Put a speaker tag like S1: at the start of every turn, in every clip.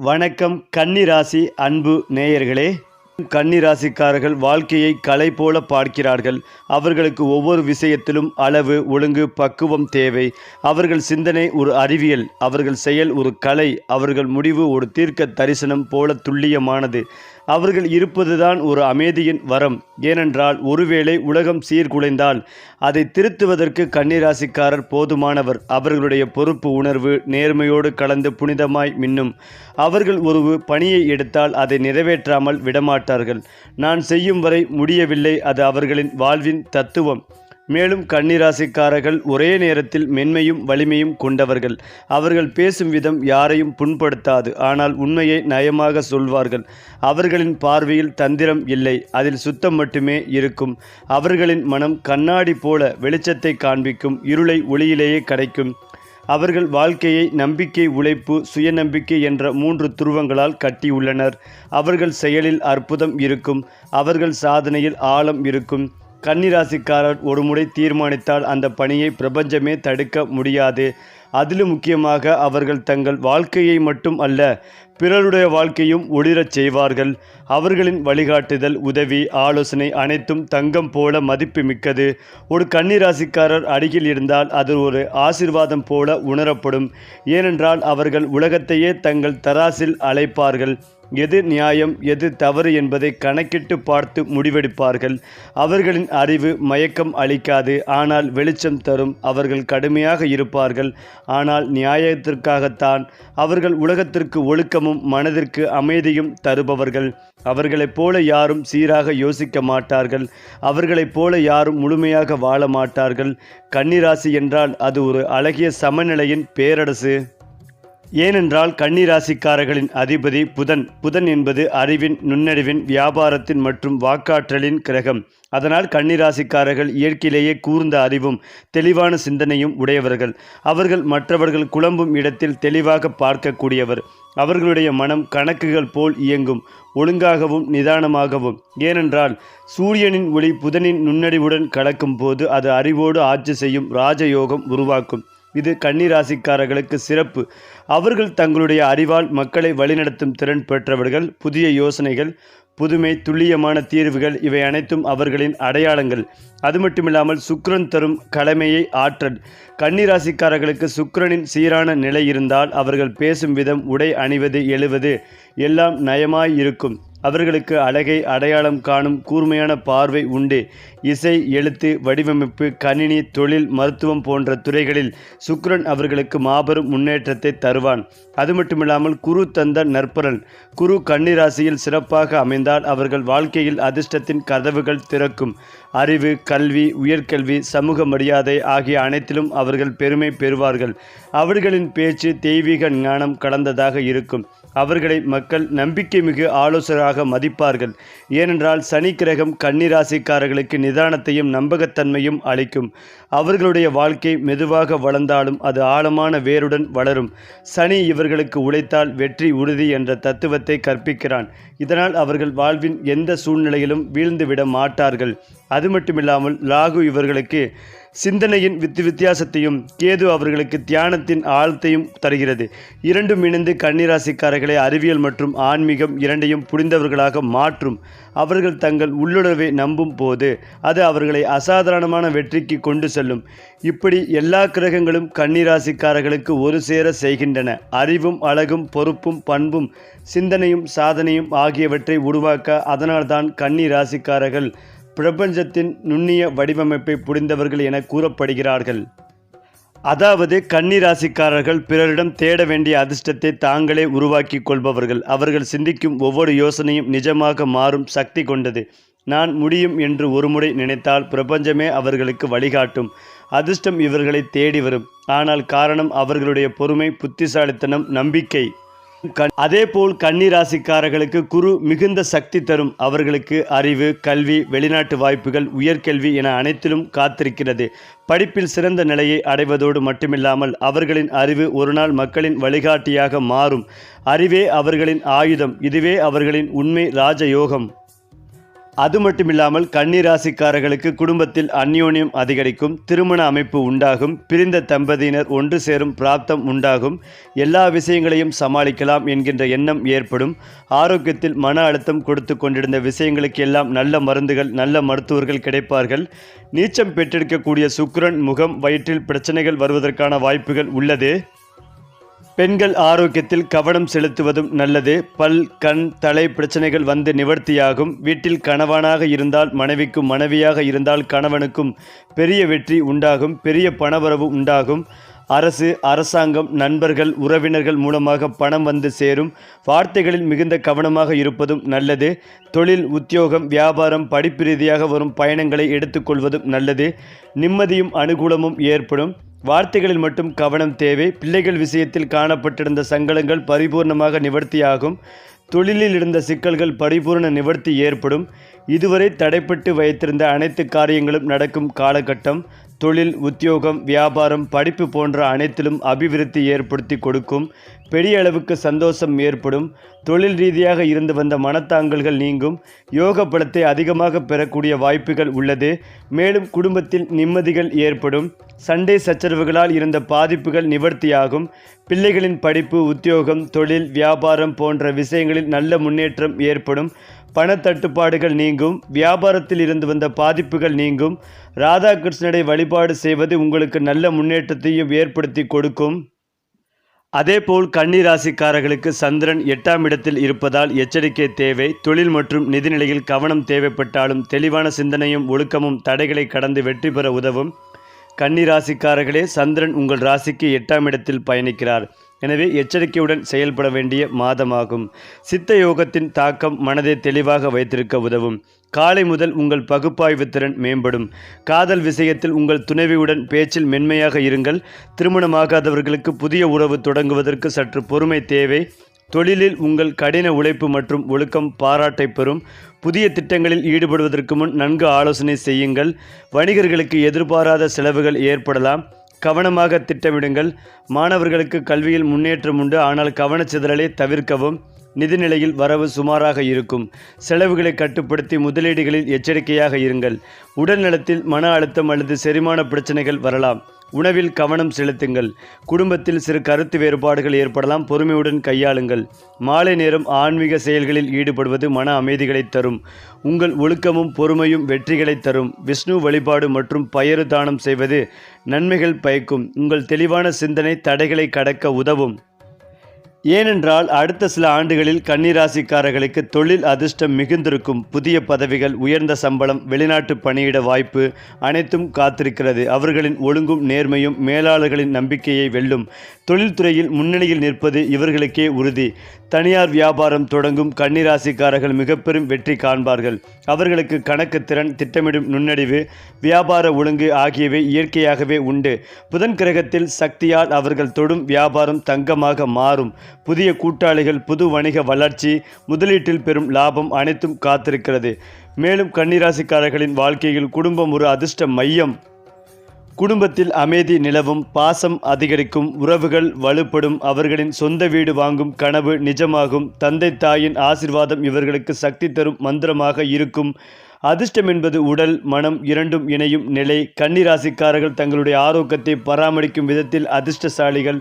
S1: வணக்கம் கன்னிராசி அன்பு நேயர்களே. கன்னிராசிக்காரர்கள் வாழ்க்கையை கலை போல பார்க்கிறார்கள். அவர்களுக்கு ஒவ்வொரு விஷயத்திலும் அளவு ஒழுங்கு பக்குவம் தேவை. அவர்கள் சிந்தனை ஒரு அறிவியல் அவர்கள் செயல் ஒரு கலை அவர்கள் முடிவு ஒரு தீர்க்க தரிசனம் போல துல்லியமானது. அவர்கள் இருப்பதுதான் ஒரு அமைதியின் வரம். ஏனென்றால் ஒருவேளை உலகம் சீர்குலைந்தால் அதை திருத்துவதற்கு கன்னிராசிக்காரர் போதுமானவர். அவர்களுடைய பொறுப்பு உணர்வு நேர்மையோடு கலந்து புனிதமாய் மின்னும். அவர்கள் ஒரு பணியை எடுத்தால் அதை நிறைவேற்றாமல் விடமாட்டார்கள். நான் செய்யும் வரை முடியவில்லை அது அவர்களின் வாழ்வின் தத்துவம். மேலும் கன்னிராசிக்காரர்கள் ஒரே நேரத்தில் மென்மையும் வலிமையும் கொண்டவர்கள். அவர்கள் பேசும் விதம் யாரையும் புண்படுத்தாது. ஆனால் உண்மையை நயமாக சொல்வார்கள். அவர்களின் பார்வையில் தந்திரம் இல்லை. அதில் சுத்தம் மட்டுமே இருக்கும். அவர்களின் மனம் கண்ணாடி போல வெளிச்சத்தை காண்பிக்கும். இருளை ஒளியிலேயே கிடைக்கும். அவர்கள் வாழ்க்கையை நம்பிக்கை உழைப்பு சுயநம்பிக்கை என்ற மூன்று துருவங்களால் கட்டியுள்ளனர் அவர்கள் செயலில் அற்புதம் இருக்கும். அவர்கள் சாதனையில் ஆழம் இருக்கும். கன்னிராசிக்காரர் ஒருமுறை தீர்மானித்தால் அந்த பணியை பிரபஞ்சமே தடுக்க முடியாது. அதிலும் முக்கியமாக அவர்கள் தங்கள் வாழ்க்கையை மட்டும் அல்ல பிறருடைய வாழ்க்கையும் ஒளிரச் செய்வார்கள். அவர்களின் வழிகாட்டுதல் உதவி ஆலோசனை அனைத்தும் தங்கம் போல மதிப்பு மிக்கது ஒரு கன்னிராசிக்காரர் அருகில் இருந்தால் அது ஒரு ஆசிர்வாதம் போல உணரப்படும். ஏனென்றால் அவர்கள் உலகத்தையே தங்கள் தராசில் அழைப்பார்கள். எது நியாயம் எது தவறு என்பதை கணக்கிட்டு பார்த்து முடிவெடுப்பார்கள். அவர்களின் அறிவு மயக்கம் அளிக்காது ஆனால் வெளிச்சம் தரும். அவர்கள் கடுமையாக இருப்பார்கள் ஆனால் நியாயத்திற்காகத்தான். அவர்கள் உலகத்திற்கு ஒழுக்கமும் மனதிற்கு அமைதியும் தருபவர்கள். அவர்களைப் போல யாரும் சீராக யோசிக்க மாட்டார்கள். அவர்களைப் போல யாரும் முழுமையாக வாழ மாட்டார்கள். கன்னிராசி என்றால் அது ஒரு அழகிய சமநிலையின் பேரரசு. ஏனென்றால் கன்னிராசிக்காரர்களின் அதிபதி புதன். புதன் என்பது அறிவின் நுண்ணறிவின் வியாபாரத்தின் மற்றும் வாக்காற்றலின் கிரகம். அதனால் கன்னிராசிக்காரர்கள் இயற்கையிலேயே கூர்ந்த அறிவும் தெளிவான சிந்தனையும் உடையவர்கள். அவர்கள் மற்றவர்கள் குழம்பும் இடத்தில் தெளிவாக பார்க்கக்கூடியவர். அவர்களுடைய மனம் கணக்குகள் போல் இயங்கும் ஒழுங்காகவும் நிதானமாகவும். ஏனென்றால் சூரியனின் ஒளி புதனின் நுண்ணறிவுடன் கலக்கும் போது அது அறிவோடு ஆட்சி செய்யும் ராஜயோகம் உருவாக்கும். இது கன்னிராசிக்காரர்களுக்கு சிறப்பு. அவர்கள் தங்களுடைய அறிவால் மக்களை வழிநடத்தும் திறன் பெற்றவர்கள் புதிய யோசனைகள் புதுமை துல்லியமான தீர்வுகள் இவை அனைத்தும் அவர்களின் அடையாளங்கள். அது மட்டுமில்லாமல் சுக்ரன் தரும் கடமையை ஆற்றல். கன்னிராசிக்காரர்களுக்கு சுக்கிரனின் சீரான நிலை இருந்தால் அவர்கள் பேசும் விதம் உடை அணிவது எழுவது எல்லாம் நயமாய் இருக்கும். அவர்களுக்கு அழகை அடையாளம் காணும் கூர்மையான பார்வை உண்டு. இசை எழுத்து வடிவமைப்பு கணினி தொழில் மருத்துவம் போன்ற துறைகளில் சுக்ரன் அவர்களுக்கு மாபெரும் முன்னேற்றத்தை தருவான். அது மட்டுமில்லாமல் குரு தந்த நற்பலன் குரு கன்னிராசியில் சிறப்பாக அமைந்தால் அவர்கள் வாழ்க்கையில் அதிர்ஷ்டத்தின் கதவுகள் திறக்கும். அறிவு கல்வி உயர்கல்வி சமூக மரியாதை ஆகிய அனைத்திலும் அவர்கள் பெருமை பெறுவார்கள். அவர்களின் பேச்சு தெய்வீக ஞானம் கலந்ததாக இருக்கும். அவர்களை மக்கள் நம்பிக்கை மிகு ஆலோசகராக மதிப்பார்கள். ஏனென்றால் சனி கிரகம் கன்னிராசிக்காரர்களுக்கு நிதானத்தையும் நம்பகத்தன்மையும் அளிக்கும். அவர்களுடைய வாழ்க்கை மெதுவாக வளர்ந்தாலும் அது ஆழமான வேருடன் வளரும். சனி இவர்களுக்கு உழைத்தால் வெற்றி உறுதி என்ற தத்துவத்தை கற்பிக்கிறான். இதனால் அவர்கள் வாழ்வின் எந்த சூழ்நிலையிலும் வீழ்ந்துவிட மாட்டார்கள். அது மட்டுமில்லாமல் ராகு இவர்களுக்கு சிந்தனையின் வித்து வித்தியாசத்தையும் கேது அவர்களுக்கு தியானத்தின் ஆழத்தையும் தருகிறது. இரண்டும் இணைந்து கன்னிராசிக்காரர்களை அறிவியல் மற்றும் ஆன்மீகம் இரண்டையும் புரிந்தவர்களாக மாற்றும். அவர்கள் தங்கள் உள்ளுணர்வை நம்பும் போது அது அவர்களை அசாதாரணமான வெற்றிக்கு கொண்டு செல்லும். இப்படி எல்லா கிரகங்களும் கன்னிராசிக்காரர்களுக்கு ஒரு சேர செய்கின்றன. அறிவும் அழகும் பொறுப்பும் பண்பும் சிந்தனையும் சாதனையும் ஆகியவற்றை உருவாக்க அதனால்தான் கன்னி ராசிக்காரர்கள் பிரபஞ்சத்தின் நுண்ணிய வடிவமைப்பை புரிந்தவர்கள் என கூறப்படுகிறார்கள். அதாவது கன்னிராசிக்காரர்கள் பிறரிடம் தேட வேண்டிய அதிர்ஷ்டத்தை தாங்களே உருவாக்கி கொள்பவர்கள். அவர்கள் சிந்திக்கும் ஒவ்வொரு யோசனையும் நிஜமாக மாறும் சக்தி கொண்டது. நான் முடியும் என்று ஒருமுறை நினைத்தால் பிரபஞ்சமே அவர்களுக்கு வழிகாட்டும். அதிர்ஷ்டம் இவர்களை தேடி வரும். ஆனால் காரணம் அவர்களுடைய பொறுமை புத்திசாலித்தனம் நம்பிக்கை. அதே அதேபோல் கன்னிராசிக்காரர்களுக்கு குரு மிகுந்த சக்தி தரும். அவர்களுக்கு அறிவு கல்வி வெளிநாட்டு வாய்ப்புகள் உயர்கல்வி என அனைத்திலும் காத்திருக்கிறது. படிப்பில் சிறந்த நிலையை அடைவதோடு மட்டுமில்லாமல் அவர்களின் அறிவு ஒருநாள் மக்களின் வழிகாட்டியாக மாறும். அறிவே அவர்களின் ஆயுதம். இதுவே அவர்களின் உண்மை ராஜயோகம். அது மட்டுமில்லாமல் கன்னிராசிக்காரர்களுக்கு குடும்பத்தில் அந்யோன்யம் அதிகரிக்கும் திருமண அமைப்பு உண்டாகும் பிரிந்த தம்பதியினர் ஒன்று சேரும் பிராப்தம் உண்டாகும். எல்லா விஷயங்களையும் சமாளிக்கலாம் என்கின்ற எண்ணம் ஏற்படும். ஆரோக்கியத்தில் மன அழுத்தம் கொடுத்து கொண்டிருந்த விஷயங்களுக்கு எல்லாம் நல்ல மருந்துகள் நல்ல மருத்துவர்கள் கிடைப்பார்கள். நீச்சம் பெற்றெடுக்கக்கூடிய சுக்கரன் முகம் வயிற்றில் பிரச்சனைகள் வருவதற்கான வாய்ப்புகள் உள்ளது. பெண்கள் ஆரோக்கியத்தில் கவனம் செலுத்துவதும் நல்லது. பல் கண் தலை பிரச்சனைகள் வந்து நிவர்த்தியாகும். வீட்டில் கணவனாக இருந்தால் மனைவிக்கும் மனைவியாக இருந்தால் கணவனுக்கும் பெரிய வெற்றி உண்டாகும். பெரிய பணவரவு உண்டாகும். அரசு அரசாங்கம் நண்பர்கள் உறவினர்கள் மூலமாக பணம் வந்து சேரும். வார்த்தைகளில் மிகுந்த கவனமாக இருப்பதும் நல்லது. தொழில் உத்தியோகம் வியாபாரம் படிப்பு ரீதியாக வரும் பயணங்களை எடுத்துக்கொள்வதும் நல்லது. நிம்மதியும் அனுகூலமும் ஏற்படும். வார்த்தைகளில் மட்டும் கவனம் தேவை. பிள்ளைகள் விஷயத்தில் காணப்பட்டிருந்த சங்கடங்கள் பரிபூர்ணமாக நிவர்த்தியாகும். தொழிலில் இருந்த சிக்கல்கள் பரிபூர்ண நிவர்த்தி ஏற்படும். இதுவரை தடைப்பட்டு வைத்திருந்த அனைத்து காரியங்களும் நடக்கும் காலகட்டம். தொழில் உத்தியோகம் வியாபாரம் படிப்பு போன்ற அனைத்திலும் அபிவிருத்தி ஏற்படுத்தி கொடுக்கும் பெரிய அளவுக்கு சந்தோஷம் ஏற்படும். தொழில் ரீதியாக இருந்து வந்த மனத்தாங்கல்கள் நீங்கும். யோக பலத்தை அதிகமாக பெறக்கூடிய வாய்ப்புகள் உள்ளது. மேலும் குடும்பத்தில் நிம்மதிகள் ஏற்படும். சண்டை சச்சரவுகளால் இருந்த பாதிப்புகள் நிவர்த்தியாகும். பிள்ளைகளின் படிப்பு உத்தியோகம் தொழில் வியாபாரம் போன்ற விஷயங்களில் நல்ல முன்னேற்றம் ஏற்படும். பணத்தட்டுப்பாடுகள் நீங்கும் வியாபாரத்தில் இருந்து வந்த பாதிப்புகள் நீங்கும். ராதாகிருஷ்ணனை வழிபாடு செய்வது உங்களுக்கு நல்ல முன்னேற்றத்தையும் ஏற்படுத்தி கொடுக்கும். அதேபோல் கன்னி ராசிக்காரர்களுக்கு சந்திரன் எட்டாம் இடத்தில் இருப்பதால் எச்சரிக்கை தேவை. தொழில் மற்றும் நிதிநிலையில் கவனம் தேவைப்பட்டாலும் தெளிவான சிந்தனையும் ஒழுக்கமும் தடைகளை கடந்து வெற்றி பெற உதவும். கன்னி ராசிக்காரர்களே சந்திரன் உங்கள் ராசிக்கு எட்டாம் இடத்தில் பயணிக்கிறார். எனவே எச்சரிக்கையுடன் செயல்பட வேண்டிய மாதமாகும். சித்த யோகத்தின் தாக்கம் மனதை தெளிவாக வைத்திருக்க உதவும். காலை முதல் உங்கள் பகுப்பாய்வு திறன் மேம்படும். காதல் விஷயத்தில் உங்கள் துணைவியுடன் பேச்சில் மென்மையாக இருங்கள். திருமணமாகாதவர்களுக்கு புதிய உறவு தொடங்குவதற்கு சற்று பொறுமை தேவை. தொழிலில் உங்கள் கடின உழைப்பு மற்றும் ஒழுக்கம் பாராட்டை பெறும். புதிய திட்டங்களில் ஈடுபடுவதற்கு முன் நன்கு ஆலோசனை செய்யுங்கள். வணிகர்களுக்கு எதிர்பாராத செலவுகள் ஏற்படலாம். கவனமாக திட்டமிடுங்கள். மாணவர்களுக்கு கல்வியில் முன்னேற்றம் உண்டு. ஆனால் கவனச்சிதறலை தவிர்க்கவும். நிதிநிலையில் வரவு சுமாராக இருக்கும். செலவுகளை கட்டுப்படுத்தி முதலீடுகளில் எச்சரிக்கையாக இருங்கள். உடல் நலத்தில் மன அழுத்தம் அல்லது செரிமான பிரச்சனைகள் வரலாம். உணவில் கவனம் செலுத்துங்கள். குடும்பத்தில் சிறு கருத்து வேறுபாடுகள் ஏற்படலாம். பொறுமையுடன் கையாளுங்கள். மாலை நேரம் ஆன்மீக செயல்களில் ஈடுபடுவது மன அமைதிகளை தரும். உங்கள் ஒழுக்கமும் பொறுமையும் வெற்றிகளை தரும். விஷ்ணு வழிபாடு மற்றும் பயறு தானம் செய்வது நன்மைகள் பயக்கும். உங்கள் தெளிவான சிந்தனை தடைகளை கடக்க உதவும். ஏனென்றால் அடுத்த சில ஆண்டுகளில் கன்னிராசிக்காரர்களுக்கு தொழில் அதிர்ஷ்டம் மிகுந்திருக்கும் புதிய பதவிகள் உயர்ந்த சம்பளம் வெளிநாட்டு பணியிட வாய்ப்பு அனைத்தும் காத்திருக்கிறது. அவர்களின் ஒழுங்கும் நேர்மையும் மேலாளர்களின் நம்பிக்கையை வெல்லும் தொழில்துறையில் முன்னணியில் நிற்பது இவர்களுக்கே உறுதி. தனியார் வியாபாரம் தொடங்கும் கன்னிராசிக்காரர்கள் மிக பெரும் வெற்றி காண்பார்கள். அவர்களுக்கு கணக்கு திறன் திட்டமிடும் நுண்ணறிவு வியாபார ஒழுங்கு ஆகியவை இயற்கையாகவே உண்டு. புதன் கிரகத்தில் சக்தியால் அவர்கள் தொடும் வியாபாரம் தங்கமாக மாறும். புதிய கூட்டாளிகள் புது வணிக வளர்ச்சி முதலீட்டில் பெறும் லாபம் அனைத்தும் காத்திருக்கிறது. மேலும் கன்னிராசிக்காரர்களின் வாழ்க்கையில் குடும்பம் ஒரு அதிர்ஷ்ட மையம். குடும்பத்தில் அமைதி நிலவும் பாசம் அதிகரிக்கும் உறவுகள் வலுப்படும் அவர்களின் சொந்த வீடு வாங்கும் கனவு நிஜமாகும். தந்தை தாயின் ஆசிர்வாதம் இவர்களுக்கு சக்தி தரும் மந்திரமாக இருக்கும். அதிர்ஷ்டம் என்பது உடல் மனம் இரண்டும் இணையும் நிலை. கன்னிராசிக்காரர்கள் தங்களுடைய ஆரோக்கியத்தை பராமரிக்கும் விதத்தில் அதிர்ஷ்டசாலிகள்.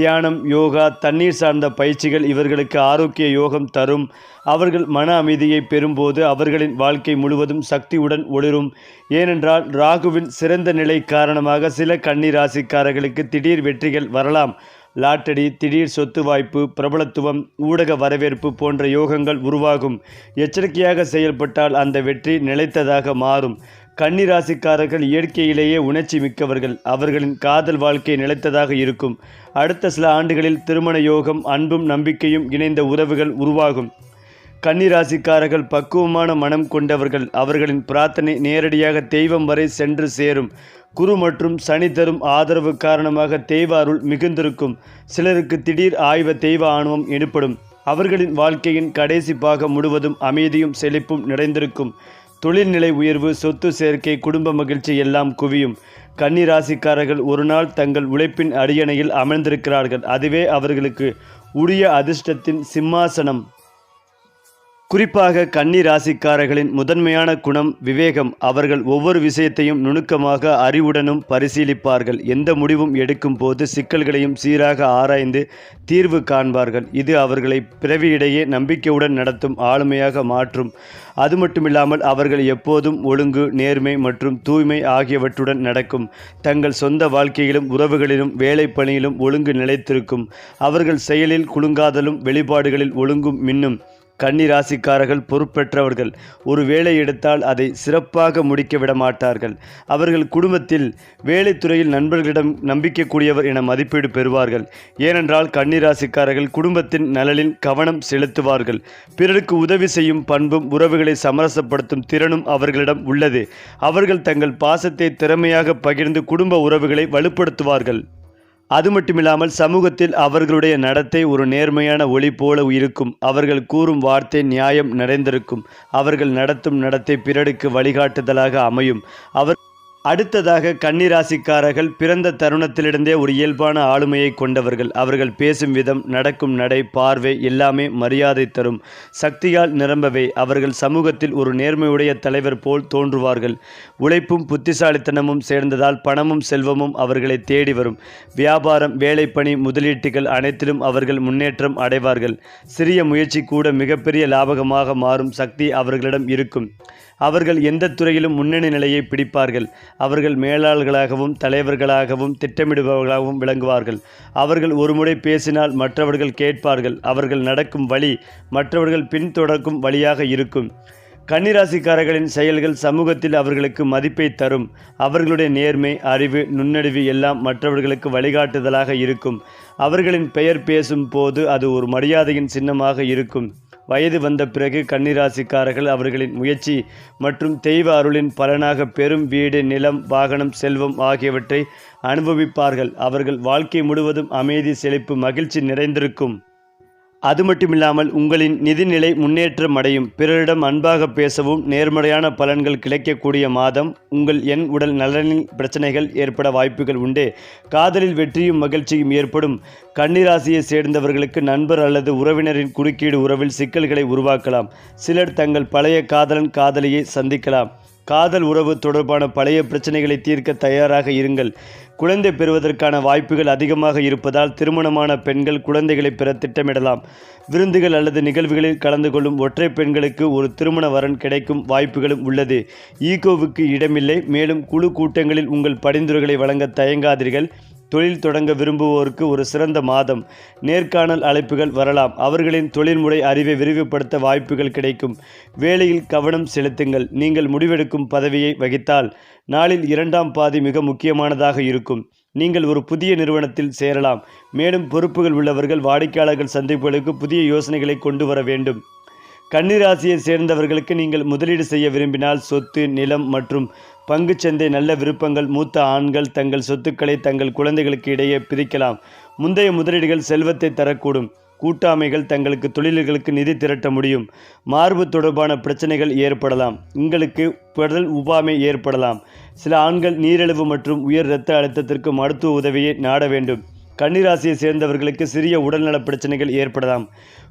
S1: தியானம் யோகா தண்ணீர் சார்ந்த பயிற்சிகள் இவர்களுக்கு ஆரோக்கிய யோகம் தரும். அவர்கள் மன அமைதியை பெறும்போது அவர்களின் வாழ்க்கை முழுவதும் சக்தியுடன் ஒளிரும். ஏனென்றால் ராகுவின் சிறந்த நிலை காரணமாக சில கன்னி ராசிக்காரர்களுக்கு திடீர் வெற்றிகள் வரலாம். லாட்டரி திடீர் சொத்து வாய்ப்பு பிரபலத்துவம் ஊடக வரவேற்பு போன்ற யோகங்கள் உருவாகும். எச்சரிக்கையாக செயல்பட்டால் அந்த வெற்றி நிலைத்ததாக மாறும். கன்னிராசிக்காரர்கள் இயற்கையிலேயே உணர்ச்சி மிக்கவர்கள். அவர்களின் காதல் வாழ்க்கை நிலைத்ததாக இருக்கும். அடுத்த சில ஆண்டுகளில் திருமண யோகம் அன்பும் நம்பிக்கையும் இணைந்த உறவுகள் உருவாகும். கன்னிராசிக்காரர்கள் பக்குவமான மனம் கொண்டவர்கள். அவர்களின் பிரார்த்தனை நேரடியாக தெய்வம் வரை சென்று சேரும். குரு மற்றும் சனி தரும் ஆதரவு காரணமாக தெய்வ அருள் மிகுந்திருக்கும். சிலருக்கு திடீர் ஆய்வ தெய்வ ஆணவம் எனப்படும் அவர்களின் வாழ்க்கையின் கடைசி பாகம் முழுவதும் அமைதியும் செழிப்பும் நிறைந்திருக்கும். தொழில்நிலை உயர்வு சொத்து சேர்க்கை குடும்ப மகிழ்ச்சி எல்லாம் குவியும். கன்னி ராசிக்காரர்கள் ஒரு நாள் தங்கள் உழைப்பின் அடியணையில் அமர்ந்திருக்கிறார்கள். அதுவே அவர்களுக்கு உரிய அதிர்ஷ்டத்தின் சிம்மாசனம். குறிப்பாக கன்னி ராசிக்காரர்களின் முதன்மையான குணம் விவேகம். அவர்கள் ஒவ்வொரு விஷயத்தையும் நுணுக்கமாக அறிவுடனும் பரிசீலிப்பார்கள். எந்த முடிவும் எடுக்கும் போது சிக்கல்களையும் சீராக ஆராய்ந்து தீர்வு காண்பார்கள். இது அவர்களை பிறவியிடையே நம்பிக்கையுடன் நடத்தும் ஆளுமையாக மாற்றும். அது மட்டுமில்லாமல் அவர்கள் எப்போதும் ஒழுங்கு நேர்மை மற்றும் தூய்மை ஆகியவற்றுடன் நடக்கும். தங்கள் சொந்த வாழ்க்கையிலும் உறவுகளிலும் வேலை பணியிலும் ஒழுங்கு நிலைத்திருக்கும். அவர்கள் செயலில் குலுங்காதலும் வெளிப்பாடுகளில் ஒழுங்கும் மின்னும். கன்னிராசிக்காரர்கள் ராசிக்காரர்கள் ஒரு வேலை எடுத்தால் அதை சிறப்பாக முடிக்க விட மாட்டார்கள் அவர்கள் குடும்பத்தில் வேலைத்துறையில் நண்பர்களிடம் நம்பிக்கைக்கூடியவர் என மதிப்பீடு பெறுவார்கள். ஏனென்றால் கன்னிராசிக்காரர்கள் குடும்பத்தின் நலனில் கவனம் செலுத்துவார்கள். பிறருக்கு உதவி செய்யும் பண்பும் உறவுகளை சமரசப்படுத்தும் திறனும் அவர்களிடம் உள்ளது. அவர்கள் தங்கள் பாசத்தை திறமையாக பகிர்ந்து குடும்ப உறவுகளை வலுப்படுத்துவார்கள். அது மட்டுமில்லாமல் சமூகத்தில் அவர்களுடைய நடத்தை ஒரு நேர்மையான ஒளி போல இருக்கும். அவர்கள் கூறும் வார்த்தை நியாயம் நிறைந்திருக்கும். அவர்கள் நடத்தும் நடத்தை பிறருக்கு வழிகாட்டுதலாக அமையும். அவர் அடுத்ததாக கன்னிராசிக்காரர்கள் பிறந்த தருணத்திலிருந்தே ஒரு இயல்பான ஆளுமையை கொண்டவர்கள். அவர்கள் பேசும் விதம் நடக்கும் நடை பார்வை எல்லாமே மரியாதை தரும். சக்தியால் நிரம்பவே அவர்கள் சமூகத்தில் ஒரு நேர்மையுடைய தலைவர் போல் தோன்றுவார்கள். உழைப்பும் புத்திசாலித்தனமும் சேர்ந்ததால் பணமும் செல்வமும் அவர்களை தேடி வரும். வியாபாரம் வேலைப்பணி முதலீட்டுகள் அனைத்திலும் அவர்கள் முன்னேற்றம் அடைவார்கள். சிறிய முயற்சி கூட மிகப்பெரிய லாபகமாக மாறும் சக்தி அவர்களிடம் இருக்கும். அவர்கள் எந்த துறையிலும் முன்னணி நிலையை பிடிப்பார்கள். அவர்கள் மேலாளர்களாகவும் தலைவர்களாகவும் திட்டமிடுபவர்களாகவும் விளங்குவார்கள். அவர்கள் ஒருமுறை பேசினால் மற்றவர்கள் கேட்பார்கள். அவர்கள் நடக்கும் வழி மற்றவர்கள் பின்தொடர்க்கும் வழியாக இருக்கும். கன்னிராசிக்காரர்களின் செயல்கள் சமூகத்தில் அவர்களுக்கு மதிப்பை தரும். அவர்களுடைய நேர்மை அறிவு நுண்ணறிவு எல்லாம் மற்றவர்களுக்கு வழிகாட்டுதலாக இருக்கும். அவர்களின் பெயர் பேசும் போது அது ஒரு மரியாதையின் சின்னமாக இருக்கும். வயது வந்த பிறகு கன்னிராசிக்காரர்கள் அவர்களின் முயற்சி மற்றும் தெய்வ அருளின் பலனாக பெரும் வீடு நிலம் வாகனம் செல்வம் ஆகியவற்றை அனுபவிப்பார்கள். அவர்கள் வாழ்க்கை முழுவதும் அமைதி செழிப்பு மகிழ்ச்சி நிறைந்திருக்கும். அது மட்டுமில்லாமல் உங்களின் நிதிநிலை முன்னேற்றம் அடையும். பிறரிடம் அன்பாக பேசவும் நேர்மறையான பலன்கள் கிடைக்கக்கூடிய மாதம் உங்கள் எண் உடல் நலனில் பிரச்சனைகள் ஏற்பட வாய்ப்புகள் உண்டு. காதலில் வெற்றியும் மகிழ்ச்சியும் ஏற்படும். கன்னிராசியை சேர்ந்தவர்களுக்கு நண்பர் அல்லது உறவினரின் குறுக்கீடு உறவில் சிக்கல்களை உருவாக்கலாம். சிலர் தங்கள் பழைய காதலன் காதலியை சந்திக்கலாம். காதல் உறவு தொடர்பான பழைய பிரச்சனைகளை தீர்க்க தயாராக இருங்கள். குழந்தை பெறுவதற்கான வாய்ப்புகள் அதிகமாக இருப்பதால் திருமணமான பெண்கள் குழந்தைகளை பெற திட்டமிடலாம். விருந்துகள் அல்லது நிகழ்வுகளில் கலந்து கொள்ளும் ஒற்றை பெண்களுக்கு ஒரு திருமண வரன் கிடைக்கும் வாய்ப்புகளும் உள்ளது. ஈகோவுக்கு இடமில்லை மேலும் குழு கூட்டங்களில் உங்கள் பரிந்துரைகளை வழங்க தயங்காதீர்கள். தொழில் தொடங்க விரும்புவோருக்கு ஒரு சிறந்த மாதம். நேர்காணல் அழைப்புகள் வரலாம். அவர்களின் தொழில்முறை அறிவை விரிவுபடுத்த வாய்ப்புகள் கிடைக்கும். வேலையில் கவனம் செலுத்துங்கள். நீங்கள் முடிவெடுக்கும் பதவியை வகித்தால் நாளில் இரண்டாம் பாதி மிக முக்கியமானதாக இருக்கும். நீங்கள் ஒரு புதிய நிறுவனத்தில் சேரலாம். மேலும் பொறுப்புகள் உள்ளவர்கள் வாடிக்கையாளர்கள் சந்திப்புகளுக்கு புதிய யோசனைகளை கொண்டு வர வேண்டும். கன்னிராசியை சேர்ந்தவர்களுக்கு நீங்கள் முதலீடு செய்ய விரும்பினால் சொத்து நிலம் மற்றும் பங்குச்சந்தை நல்ல விருப்பங்கள் மூத்த ஆண்கள் தங்கள் சொத்துக்களை தங்கள் குழந்தைகளுக்கு இடையே பிரிக்கலாம். முந்தைய முதலீடுகள் செல்வத்தை தரக்கூடும். கூட்டாமைகள் தங்களுக்கு தொழில்களுக்கு நிதி திரட்ட முடியும். மார்பு தொடர்பான பிரச்சனைகள் ஏற்படலாம். உங்களுக்கு உடல் உபாமை ஏற்படலாம். சில ஆண்கள் நீரிழிவு மற்றும் உயர் இரத்த அழுத்தத்திற்கு மருத்துவ உதவியை நாட வேண்டும். கன்னிராசியை சேர்ந்தவர்களுக்கு சிறிய உடல்நல பிரச்சனைகள் ஏற்படலாம்.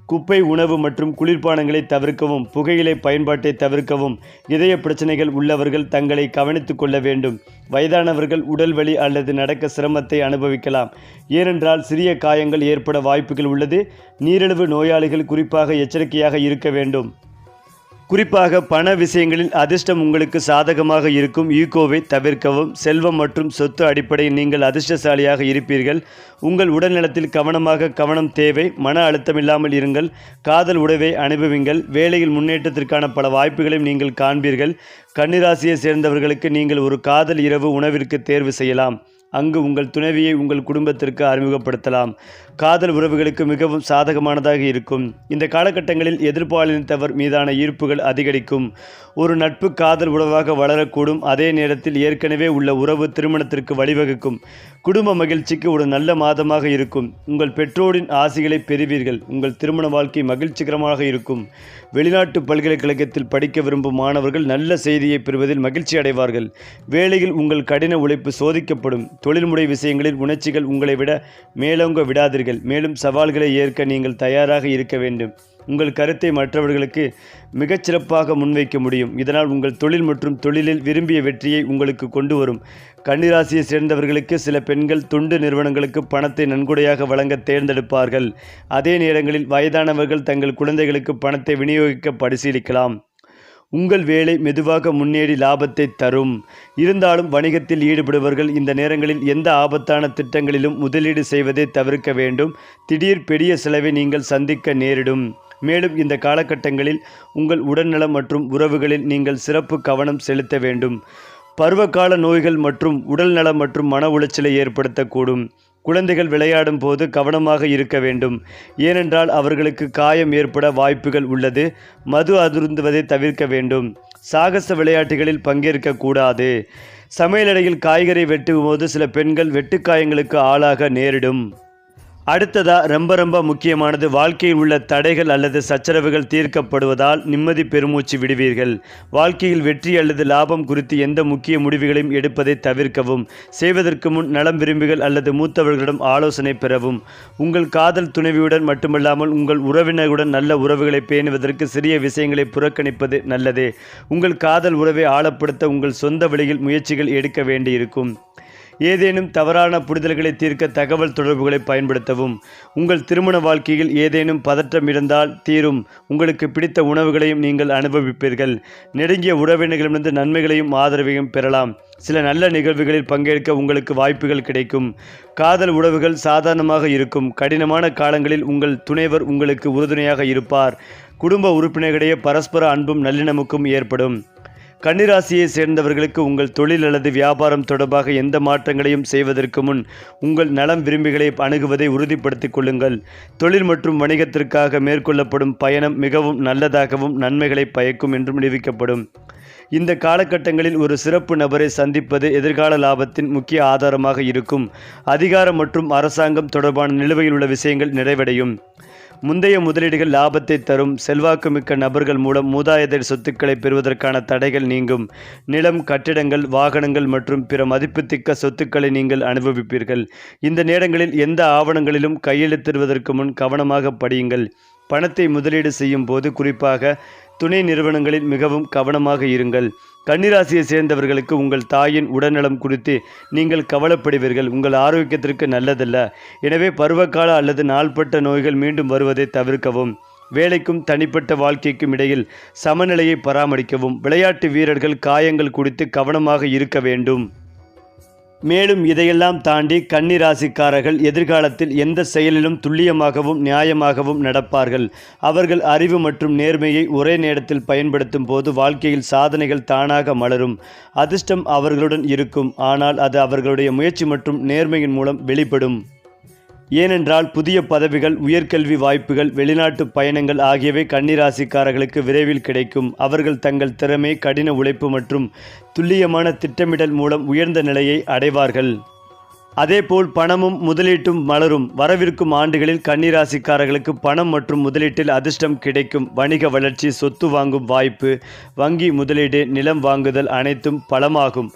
S1: குப்பை உணவு மற்றும் குளிர்பானங்களை தவிர்க்கவும் புகையிலை பயன்பாட்டை தவிர்க்கவும் இதய பிரச்சனைகள் உள்ளவர்கள் தங்களை கவனித்து கொள்ள வேண்டும். வயதானவர்கள் உடல் வலி அல்லது நடக்க சிரமத்தை அனுபவிக்கலாம். ஏனென்றால் சிறிய காயங்கள் ஏற்பட வாய்ப்புகள் உள்ளது. நீரிழிவு நோயாளிகள் குறிப்பாக எச்சரிக்கையாக இருக்க வேண்டும். குறிப்பாக பண விஷயங்களில் அதிர்ஷ்டம் உங்களுக்கு சாதகமாக இருக்கும். ஈகோவை தவிர்க்கவும். செல்வம் மற்றும் சொத்து அடிப்படையில் நீங்கள் அதிர்ஷ்டசாலியாக இருப்பீர்கள். உங்கள் உடல்நலத்தில் கவனமாக கவனம் தேவை. மன அழுத்தம் இல்லாமல் இருங்கள். காதல் உடவை அனுபவிங்கள். வேலையில் முன்னேற்றத்திற்கான பல வாய்ப்புகளையும் நீங்கள் காண்பீர்கள். கன்னிராசியை சேர்ந்தவர்களுக்கு நீங்கள் ஒரு காதல் இரவு உணவிற்கு தேர்வு செய்யலாம். அங்கு உங்கள் துணைவியை உங்கள் குடும்பத்திற்கு அறிமுகப்படுத்தலாம். காதல் உறவுகளுக்கு மிகவும் சாதகமானதாக இருக்கும். இந்த காலகட்டங்களில் எதிர்பாலினத்தவர் மீதான ஈர்ப்புகள் அதிகரிக்கும். ஒரு நட்பு காதல் உறவாக வளரக்கூடும். அதே நேரத்தில் ஏற்கனவே உள்ள உறவு திருமணத்திற்கு வழிவகுக்கும். குடும்ப மகிழ்ச்சிக்கு ஒரு நல்ல மாதமாக இருக்கும். உங்கள் பெற்றோரின் ஆசைகளை பெறுவீர்கள். உங்கள் திருமண வாழ்க்கை மகிழ்ச்சிகரமாக இருக்கும். வெளிநாட்டு பல்கலைக்கழகத்தில் படிக்க விரும்பும் மாணவர்கள் நல்ல செய்தியை பெறுவதில் மகிழ்ச்சி அடைவார்கள். வேலையில் உங்கள் கடின உழைப்பு சோதிக்கப்படும். தொழில்முறை விஷயங்களில் உணர்ச்சிகள் உங்களை விட மேலோங்க விடாதீர்கள். மேலும் சவால்களை ஏற்க நீங்கள் தயாராக இருக்க வேண்டும். உங்கள் கருத்தை மற்றவர்களுக்கு மிகச்சிறப்பாக முன்வைக்க முடியும். இதனால் உங்கள் தொழில் மற்றும் தொழிலில் விரும்பிய வெற்றியை உங்களுக்கு கொண்டு வரும். கன்னிராசியை சேர்ந்தவர்களுக்கு சில பெண்கள் தொண்டு நிறுவனங்களுக்கு பணத்தை நன்கொடையாக வழங்க தேர்ந்தெடுப்பார்கள். அதே நேரங்களில் வயதானவர்கள் தங்கள் குழந்தைகளுக்கு பணத்தை விநியோகிக்க பரிசீலிக்கலாம். உங்கள் வேலை மெதுவாக முன்னேறி லாபத்தை தரும். இருந்தாலும் வணிகத்தில் ஈடுபடுபவர்கள் இந்த நேரங்களில் எந்த ஆபத்தான திட்டங்களிலும் முதலீடு செய்வதை தவிர்க்க வேண்டும். திடீர் பெரிய செலவை நீங்கள் சந்திக்க நேரிடும். மேலும் இந்த காலகட்டங்களில் உங்கள் உடல்நலம் மற்றும் உறவுகளில் நீங்கள் சிறப்பு கவனம் செலுத்த வேண்டும். பருவகால நோய்கள் மற்றும் உடல்நலம் மற்றும் மன உளைச்சலை ஏற்படுத்தக்கூடும். குழந்தைகள் விளையாடும் போது கவனமாக இருக்க வேண்டும். ஏனென்றால் அவர்களுக்கு காயம் ஏற்பட வாய்ப்புகள் உள்ளது. மது அதிர்ந்துவதை தவிர்க்க வேண்டும். சாகச விளையாட்டுகளில் பங்கேற்க கூடாது. சமையலறையில் காய்கறி வெட்டும் போது சில பெண்கள் வெட்டுக்காயங்களுக்கு ஆளாக நேரிடும். அடுத்ததா ரொம்ப ரொம்ப முக்கியமானது வாழ்க்கையில் உள்ள தடைகள் அல்லது சச்சரவுகள் தீர்க்கப்படுவதால் நிம்மதி பெருமூச்சு விடுவீர்கள். வாழ்க்கையில் வெற்றி அல்லது லாபம் குறித்து எந்த முக்கிய முடிவுகளையும் எடுப்பதை தவிர்க்கவும் செய்வதற்கு முன் நலம் விரும்பிகள் அல்லது மூத்தவர்களிடம் ஆலோசனை பெறவும். உங்கள் காதல் துணைவியுடன் மட்டுமல்லாமல் உங்கள் உறவினருடன் நல்ல உறவுகளை பேணுவதற்கு சிறிய விஷயங்களை புறக்கணிப்பது நல்லது. உங்கள் காதல் உறவை ஆழப்படுத்த உங்கள் சொந்த வழியில் முயற்சிகள் எடுக்க வேண்டியிருக்கும். ஏதேனும் தவறான புரிதல்களை தீர்க்க தகவல் தொடர்புகளை பயன்படுத்தவும். உங்கள் திருமண வாழ்க்கையில் ஏதேனும் பதற்றம் இருந்தால் தீரும். உங்களுக்கு பிடித்த உணவுகளையும் நீங்கள் அனுபவிப்பீர்கள். நெருங்கிய உறவினர்களிடமிருந்து நன்மைகளையும் ஆதரவையும் பெறலாம். சில நல்ல நிகழ்வுகளில் பங்கேற்க உங்களுக்கு வாய்ப்புகள் கிடைக்கும். காதல் உறவுகள் சாதாரணமாக இருக்கும். கடினமான காலங்களில் உங்கள் துணைவர் உங்களுக்கு உறுதுணையாக இருப்பார். குடும்ப உறுப்பினர்களிடையே பரஸ்பர அன்பும் நல்லிணமுக்கும் ஏற்படும். கன்னிராசியை சேர்ந்தவர்களுக்கு உங்கள் தொழில் அல்லது வியாபாரம் தொடர்பாக எந்த மாற்றங்களையும் செய்வதற்கு முன் உங்கள் நலம் விரும்பிகளை அணுகுவதை உறுதிப்படுத்திக் கொள்ளுங்கள். தொழில் மற்றும் வணிகத்திற்காக மேற்கொள்ளப்படும் பயணம் மிகவும் நல்லதாகவும் நன்மைகளை பயக்கும் என்றும் நிரூபிக்கப்படும். இந்த காலகட்டங்களில் ஒரு சிறப்பு நபரை சந்திப்பது எதிர்கால லாபத்தின் முக்கிய ஆதாரமாக இருக்கும். அதிகாரம் மற்றும் அரசாங்கம் தொடர்பான நிலுவையில் உள்ள விஷயங்கள் நிறைவடையும். முந்தைய முதலீடுகள் லாபத்தை தரும் செல்வாக்குமிக்க நபர்கள் மூலம் மூதாதையர் சொத்துக்களை பெறுவதற்கான தடைகள் நீங்கும். நிலம் கட்டிடங்கள் வாகனங்கள் மற்றும் பிற மதிப்புத்திக்க சொத்துக்களை நீங்கள் அனுபவிப்பீர்கள். இந்த நேரங்களில் எந்த ஆவணங்களிலும் கையெழுத்திடுவதற்கு முன் கவனமாக படியுங்கள். பணத்தை முதலீடு செய்யும் போது குறிப்பாக துணை நிறுவனங்களில் மிகவும் கவனமாக இருங்கள். கன்னிராசியை சேர்ந்தவர்களுக்கு உங்கள் தாயின் உடல்நலம் குறித்து நீங்கள் கவலைப்படுவீர்கள். உங்கள் ஆரோக்கியத்திற்கு நல்லதல்ல. எனவே பருவகால அல்லது நாள்பட்ட நோய்கள் மீண்டும் வருவதை தவிர்க்கவும். வேலைக்கும் தனிப்பட்ட வாழ்க்கைக்கும் இடையில் சமநிலையை பராமரிக்கவும். விளையாட்டு வீரர்கள் காயங்கள் குறித்து கவனமாக இருக்க வேண்டும். மேலும் இதையெல்லாம் தாண்டி கன்னிராசிக்காரர்கள் எதிர்காலத்தில் எந்த செயலிலும் துல்லியமாகவும் நியாயமாகவும் நடப்பார்கள். அவர்கள் அறிவு மற்றும் நேர்மையை ஒரே நேரத்தில் பயன்படுத்தும் போது வாழ்க்கையில் சாதனைகள் தானாக மலரும். அதிர்ஷ்டம் அவர்களுடன் இருக்கும் ஆனால் அது அவர்களுடைய முயற்சி மற்றும் நேர்மையின் மூலம் வெளிப்படும். ஏனென்றால் புதிய பதவிகள் உயர்கல்வி வாய்ப்புகள் வெளிநாட்டு பயணங்கள் ஆகியவை கன்னிராசிக்காரர்களுக்கு விரைவில் கிடைக்கும். அவர்கள் தங்கள் திறமை கடின உழைப்பு மற்றும் துல்லியமான திட்டமிடல் மூலம் உயர்ந்த நிலையை அடைவார்கள். அதேபோல் பணமும் முதலீட்டும் மலரும். வரவிருக்கும் ஆண்டுகளில் கன்னிராசிக்காரர்களுக்கு பணம் மற்றும் முதலீட்டில் அதிர்ஷ்டம் கிடைக்கும். வணிக வளர்ச்சி சொத்து வாங்கும் வாய்ப்பு வங்கி முதலீடு நிலம் வாங்குதல் அனைத்தும் பலமாகும்.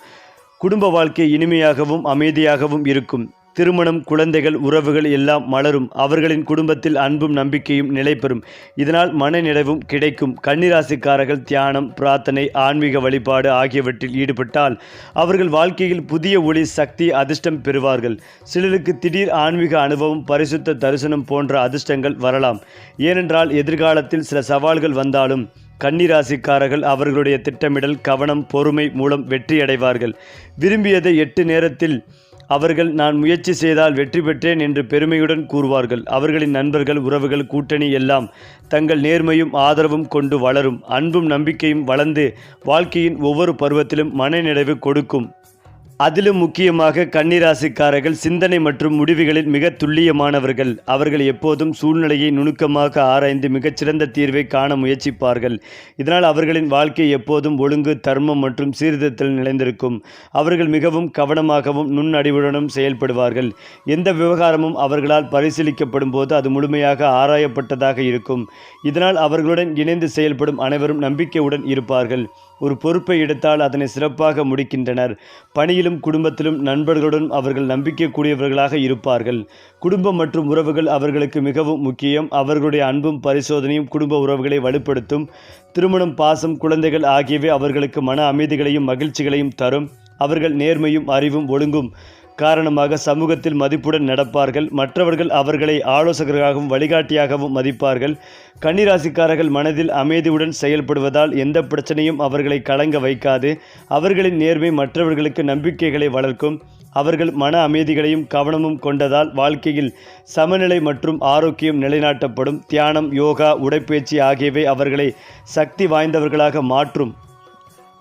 S1: குடும்ப வாழ்க்கை இனிமையாகவும் அமைதியாகவும் இருக்கும். திருமணம் குழந்தைகள் உறவுகள் எல்லாம் மலரும். அவர்களின் குடும்பத்தில் அன்பும் நம்பிக்கையும் நிலைபெறும். இதனால் மனநிறைவும் கிடைக்கும். கன்னிராசிக்காரர்கள் தியானம் பிரார்த்தனை ஆன்மீக வழிபாடு ஆகியவற்றில் ஈடுபட்டால் அவர்கள் வாழ்க்கையில் புதிய ஒளி சக்தி அதிர்ஷ்டம் பெறுவார்கள். சிலருக்கு திடீர் ஆன்மீக அனுபவம் பரிசுத்த தரிசனம் போன்ற அதிர்ஷ்டங்கள் வரலாம். ஏனென்றால் எதிர்காலத்தில் சில சவால்கள் வந்தாலும் கன்னிராசிக்காரர்கள் அவர்களுடைய திட்டமிடல் கவனம் பொறுமை மூலம் வெற்றியடைவார்கள். விரும்பியதை எட்டு நேரத்தில் அவர்கள் நான் முயற்சி செய்தால் வெற்றி பெற்றேன் என்று பெருமையுடன் கூறுவார்கள். அவர்களின் நண்பர்கள் உறவுகள் கூட்டணி எல்லாம் தங்கள் நேர்மையும் ஆதரவும் கொண்டு வளரும். அன்பும் நம்பிக்கையும் வளர்ந்து வாழ்க்கையின் ஒவ்வொரு பருவத்திலும் மனநிறைவு கொடுக்கும். அதிலும் முக்கியமாக கன்னிராசிக்காரர்கள் சிந்தனை மற்றும் முடிவுகளில் மிக துல்லியமானவர்கள். அவர்கள் எப்போதும் சூழ்நிலையை நுணுக்கமாக ஆராய்ந்து மிகச்சிறந்த தீர்வை காண முயற்சிப்பார்கள். இதனால் அவர்களின் வாழ்க்கை எப்போதும் ஒழுங்கு தர்மம் மற்றும் சீர்திருத்தல் நிலைந்திருக்கும். அவர்கள் மிகவும் கவனமாகவும் நுண்ணடிவுடனும் செயல்படுவார்கள். எந்த விவகாரமும் அவர்களால் பரிசீலிக்கப்படும் போது அது முழுமையாக ஆராயப்பட்டதாக இருக்கும். இதனால் அவர்களுடன் இணைந்து செயல்படும் அனைவரும் நம்பிக்கையுடன் இருப்பார்கள். ஒரு பொறுப்பை எடுத்தால் அதனை சிறப்பாக முடிக்கின்றனர். பணியிலும் குடும்பத்திலும் நண்பர்களுடன் அவர்கள் நம்பிக்கைக்கூடியவர்களாக இருப்பார்கள். குடும்பம் மற்றும் உறவுகள் அவர்களுக்கு மிகவும் முக்கியம். அவர்களுடைய அன்பும் பரிசோதனையும் குடும்ப உறவுகளை வலுப்படுத்தும். திருமணம் பாசம் குழந்தைகள் ஆகியவை அவர்களுக்கு மன அமைதிகளையும் மகிழ்ச்சிகளையும் தரும். அவர்கள் நேர்மையும் அறிவும் ஒழுங்கும். காரணமாக சமூகத்தில் மதிப்புடன் நடப்பார்கள். மற்றவர்கள் அவர்களை ஆலோசகராகவும் வழிகாட்டியாகவும் மதிப்பார்கள். கன்னிராசிக்காரர்கள் மனதில் அமைதியுடன் செயல்படுவதால் எந்த பிரச்சனையும் அவர்களை கலங்க வைக்காது. அவர்களின் நேர்மை மற்றவர்களுக்கு நம்பிக்கைகளை வளர்க்கும். அவர்கள் மன அமைதிகளையும் கவனமும் கொண்டதால் வாழ்க்கையில் சமநிலை மற்றும் ஆரோக்கியம் நிலைநாட்டப்படும். தியானம் யோகா உடைப்பயிற்சி ஆகியவை அவர்களை சக்தி வாய்ந்தவர்களாக மாற்றும்.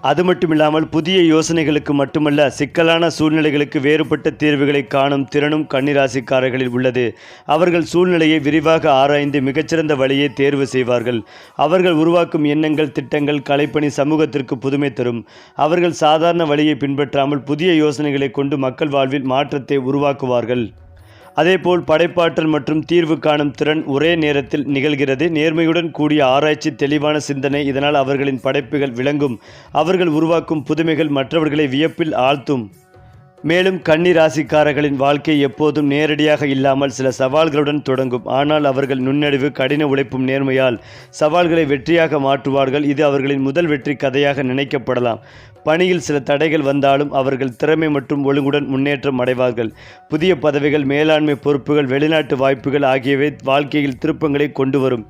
S1: அது மட்டுமில்லாமல் புதிய யோசனைகளுக்கு மட்டுமல்ல சிக்கலான சூழ்நிலைகளுக்கு வேறுபட்ட தீர்வுகளை காணும் திறனும் கன்னிராசிக்காரர்களில் உள்ளது. அவர்கள் சூழ்நிலையை விரிவாக ஆராய்ந்து மிகச்சிறந்த வழியை தேர்வு செய்வார்கள். அவர்கள் உருவாக்கும் எண்ணங்கள் திட்டங்கள் கலைப்பணி சமூகத்திற்கு புதுமை தரும். அவர்கள் சாதாரண வழியை பின்பற்றாமல் புதிய யோசனைகளை கொண்டு மக்கள் வாழ்வில் மாற்றத்தை உருவாக்குவார்கள். அதேபோல் படைப்பாற்றல் மற்றும் தீர்வு காணும் திறன் ஒரே நேரத்தில் நிகழ்கிறது. நேர்மையுடன் கூடிய ஆராய்ச்சி தெளிவான சிந்தனை இதனால் அவர்களின் படைப்புகள் விளங்கும். அவர்கள் உருவாக்கும் புதுமைகள் மற்றவர்களை வியப்பில் ஆழ்த்தும். மேலும் கன்னி ராசிக்காரர்களின் வாழ்க்கை எப்போதும் நேரடியாக இல்லாமல் சில சவால்களுடன் தொடங்கும். ஆனால் அவர்கள் நுண்ணறிவு கடின உழைப்பும் நேர்மையால் சவால்களை வெற்றியாக மாற்றுவார்கள். இது அவர்களின் முதல் வெற்றி கதையாக நினைக்கப்படலாம். பணியில் சில தடைகள் வந்தாலும் அவர்கள் திறமை மற்றும் ஒழுங்குடன் முன்னேற்றம் அடைவார்கள். புதிய பதவிகள் மேலாண்மை பொறுப்புகள் வெளிநாட்டு வாய்ப்புகள் ஆகியவை வாழ்க்கையில் திருப்பங்களை கொண்டு வரும்